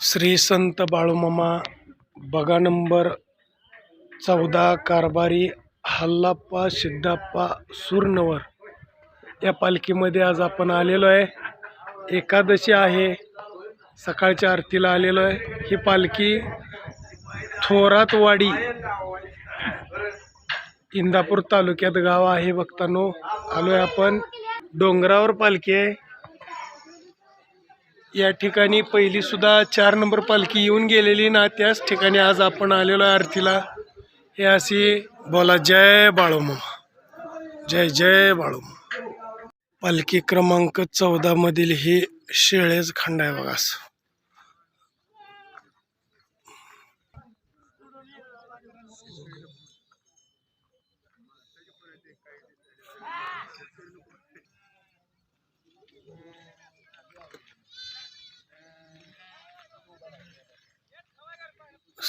श्री संत बाळूमामा बगा नंबर चौदा कारभारी हल्लाप्पा सिद्धाप्पा सुरनवर. या पालखीमध्ये आज आपण आलेलो आहे. एकादशी आहे. सकाळच्या आरतीला आलेलो आहे. ही पालखी थोरातवाडी इंदापूर तालुक्यात गाव आहे. बघतानो आहे आपण. डोंगरावर पालखी आहे. या ठिकाणी पहिली सुद्धा चार नंबर पालखी येऊन गेलेली ना त्याच ठिकाणी आज आपण आलेलो आहे आरतीला. हे अशी बोला जय बाळूमामा. जय जय बाळूमामा. पालखी क्रमांक चौदा मधील हे शेळेच खंड आहे बघा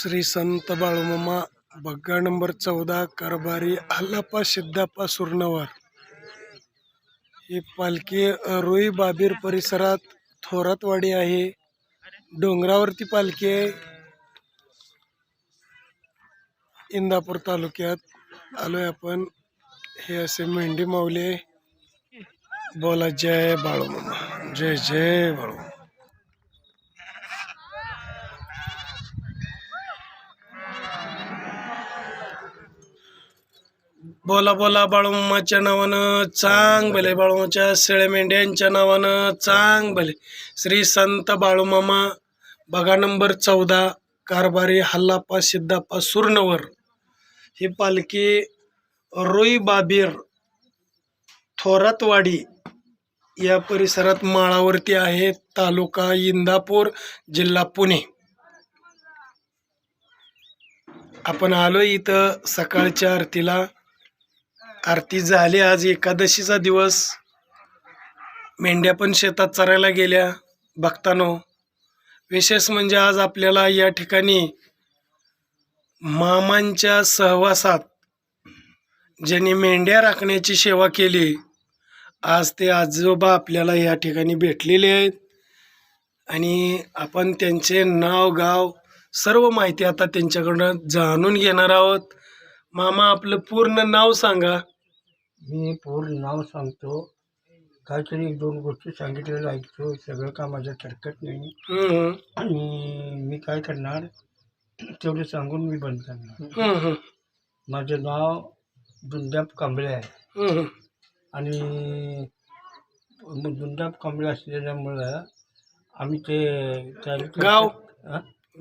श्री संत बाळूमामा बग्गा नंबर चौदा कारभारी हल्लाप्पा सिद्धाप्पा सुरनवार. ही पालखी रोई बाबीर परिसरात थोरातवाडी आहे. डोंगरावरती पालखी आहे. इंदापूर तालुक्यात आलोय आपण. हे असे मेंढी माऊली बोला जय बाळूमामा. जय जय बाळूमा बोला बोला बाळूमाच्या नावानं चांग भले बाळूमाच्या शेळ्या मेंढ्यांच्या नावानं चांग भले. श्री संत बाळूमामा बघा नंबर चौदा कारभारी हल्लाप्पा सिद्धाप्पा सुरनवर. ही पालखी रोई बाबीर थोरातवाडी या परिसरात माळावरती आहे तालुका इंदापूर जिल्हा पुणे. आपण आलो इथं सकाळच्या आरतीला. आरती झाली आज एकादशीचा दिवस. मेंढ्या पण शेतात चरायला गेल्या. भक्तानो विशेष म्हणजे आज आपल्याला या ठिकाणी मामांच्या सहवासात ज्यांनी मेंढ्या राखण्याची सेवा केली आज ते आजोबा आपल्याला या ठिकाणी भेटलेले आहेत. आणि आपण त्यांचे नाव गाव सर्व माहिती आता त्यांच्याकडनं जाणून घेणार आहोत. मामा आपलं पूर्ण नाव सांगा. मी पूर्ण नाव सांगतो. काहीतरी एक दोन गोष्टी सांगितलेलं ऐकतो सगळं का माझ्या तरकत नाही. आणि मी काय करणार? तेवढं सांगून मी बंद करणार. माझं नाव दुंदाप कांबळे आहे. आणि दुंदाप कांबळे असलेल्यामुळं आम्ही ते गाव?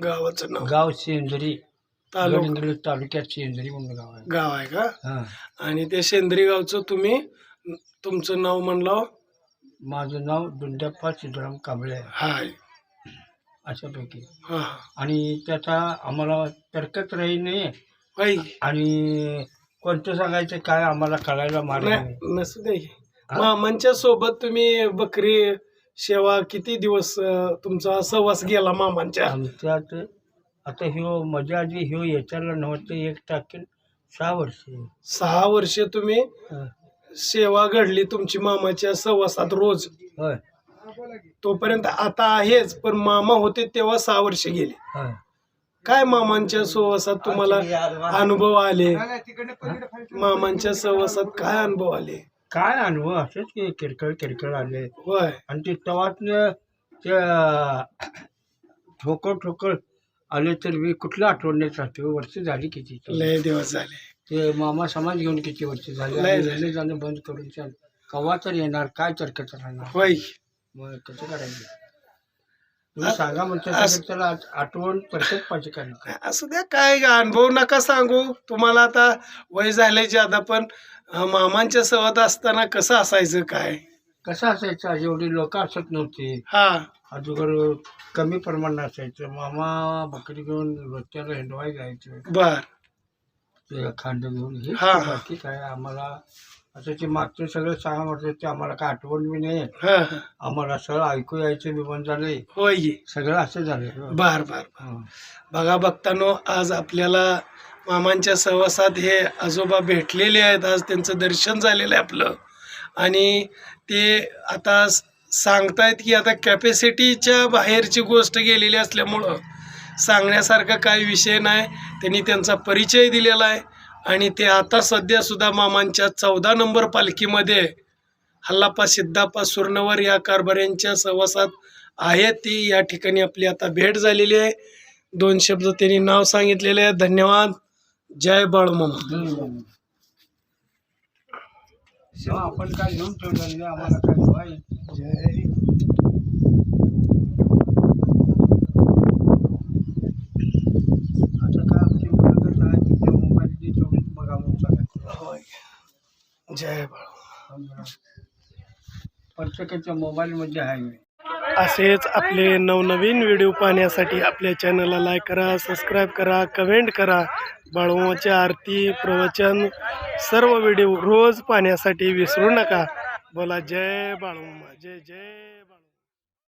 गावाचं नाव. गाव सेंदरी. तालुका. तालुक्यात सेंदरी म्हणून गाव आहे. गाव आहे का? आणि ते सेंद्री गावचं तुम्ही तुमचं नाव म्हणलं? माझं नाव दुंदाप्पा सिद्धराम कांबळे आहे. हाय. अशापैकी. हा. आणि त्याचा आम्हाला तर्कच राही नाही. आणि कोणतं सांगायचं काय आम्हाला कळायला नाही, नसू दे. मामांच्या सोबत तुम्ही बकरी सेवा किती दिवस तुमचा सहवास गेला मामांच्या? आमच्यात आता ह्यो मजा आधी ह्यो याच्याला नव्हतं एक टाकेल. सहा वर्ष. सहा वर्षे तुम्ही. सेवा घडली तुमची मामाच्या सहवासात रोज. होय. तोपर्यंत आता आहेच पण मामा होते तेव्हा सहा वर्ष गेले. होय काय मामांच्या सहवासात तुम्हाला अनुभव आले? मामांच्या सहवासात काय अनुभव आले? काय अनुभव? असंच की किरकोळ किरकोळ आले. होय. आणि ते तवातनं त्या ठोकर ठोकर आले तर मी कुठल्या आठवणीत राहते? वर्ष झाली किती? लय दिवस झाले. ते मामा समाज घेऊन किती वर्ष झाले? लय झाले. जाणं बंद करून चाल. कवा तर येणार? काय तर्कच राहणार? होय. मग कसं करायचं? तुम्ही सांगा म्हणतो त्याला आठ- आठवण तर्कच पाहिजे काय असू द्या काय अनुभव नका सांगू. तुम्हाला आता वय झाले ज्यादा पण अं, मामांच्या सहवात असताना कसं असायचं काय? कसं असायचं? एवढी लोक असत नव्हती. हा. अगोदर कमी प्रमाणात असायचं. मामा बकरी घेऊन रस्त्याला हिंडवाय जायचं. बर. ते खांड घेऊन हे हा, हा. बाकी काय आम्हाला असं ते मागचं सगळं सांगा म्हटलं ते आम्हाला काय आठवण बी नाही. हा हा. आम्हाला सगळं ऐकू यायचं विमान झालंय. होय की. सगळं असं झालं बर बर. हं. बघा बघतानो आज आपल्याला मामांच्या सहवासात हे आजोबा भेटलेले आहेत. आज त्यांचं दर्शन झालेलं आहे आपलं. आणि ते आता सांगतायत की आता कॅपॅसिटीच्या बाहेरची गोष्ट गेलेली असल्यामुळं सांगण्यासारखा काही विषय नाही. त्यांनी त्यांचा परिचय दिलेला आहे. आणि ते आता सध्या सुद्धा मामांच्या चौदा नंबर पालखीमध्ये हल्लापा सिद्धापा सुर्णवर या कारभाऱ्यांच्या सहवासात आहेत. ती या ठिकाणी आपली आता भेट झालेली आहे. दोन शब्द त्यांनी नाव सांगितलेले आहे. धन्यवाद. जय बाळमामा. हा, आपण काय घेऊन ठेवलेलं नाही, आम्हाला काय ठेवाय आता काय आमची मुलं कसं आहे तुमच्या मोबाईलची तेवढीच बघा म्हणून सांगायचं होय. जय बाळ. प्रत्येकाच्या मोबाईलमध्ये आहे. असेच आपले नवनवीन व्हिडिओ पाहण्यासाठी आपल्या चॅनलला लाईक करा सबस्क्राईब करा कमेंट करा. बाळूमाची आरती प्रवचन सर्व व्हिडिओ रोज पाहण्यासाठी विसरू नका. बोला जय बाळूमा जय जय